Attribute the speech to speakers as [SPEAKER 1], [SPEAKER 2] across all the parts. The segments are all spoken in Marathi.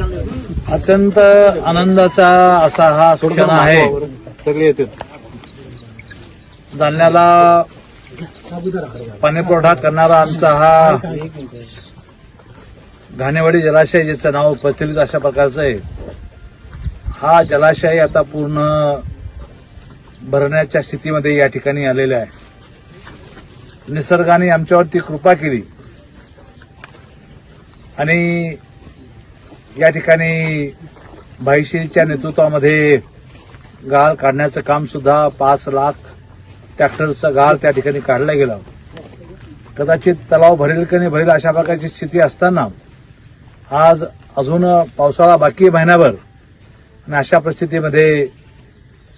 [SPEAKER 1] अत्यंत आनंदाचा असा हा क्षण आहे.
[SPEAKER 2] सगळे येते
[SPEAKER 1] जालन्याला पाणी पुरवठा करणारा आमचा हा घाणेवाडी जलाशय ज्याचं नाव प्रचलित अशा प्रकारचं आहे. हा जलाशय आता पूर्ण भरण्याच्या स्थितीमध्ये या ठिकाणी आलेला आहे. निसर्गाने आमच्यावरती कृपा केली. आणि या ठिकाणी भाईश्रीच्या नेतृत्वामध्ये गाळ काढण्याचं काम सुद्धा पाच लाख ट्रॅक्टरचं गाळ त्या ठिकाणी काढलं गेलं. कदाचित तलाव भरेल की नाही भरेल अशा प्रकारची स्थिती असताना आज अजून पावसाळा बाकी महिन्याभर महिनाभर. आणि अशा परिस्थितीमध्ये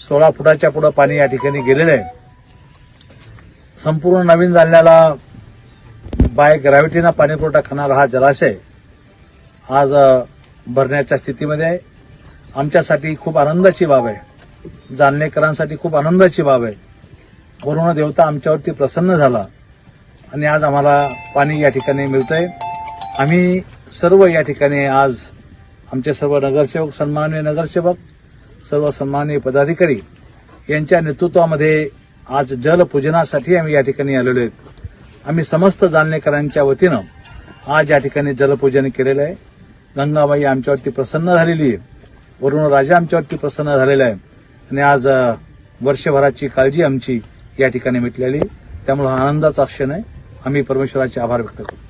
[SPEAKER 1] सोळा फुटाच्या पुढं पाणी या ठिकाणी गेलेलं आहे. संपूर्ण नवीन जालन्याला बाय ग्रॅव्हिटीनं पाणीपुरवठा करणारा हा जलाशय आज भरण्याच्या स्थितीमध्ये आहे. आमच्यासाठी खूप आनंदाची बाब आहे. जालनेकरांसाठी खूप आनंदाची बाब आहे. वरुण देवता आमच्यावरती प्रसन्न झाला. आणि आज आम्हाला पाणी या ठिकाणी मिळतंय. आम्ही सर्व या ठिकाणी आज आमचे सर्व नगरसेवक सन्माननीय नगरसेवक सर्व सन्माननीय पदाधिकारी यांच्या नेतृत्वामध्ये आज जलपूजनासाठी आम्ही या ठिकाणी आलेलो आहेत. आम्ही समस्त जालनेकरांच्या वतीनं आज या ठिकाणी जलपूजन केलेलं आहे. गंगाबाई आमच्यावरती प्रसन्न झालेली आहे. वरुण राजा आमच्यावरती प्रसन्न झालेला आहे आणि आज वर्षभराची काळजी आमची या ठिकाणी मिटलेली त्यामुळे आनंदाचा क्षण आहे. आम्ही परमेश्वराचे आभार व्यक्त करतो.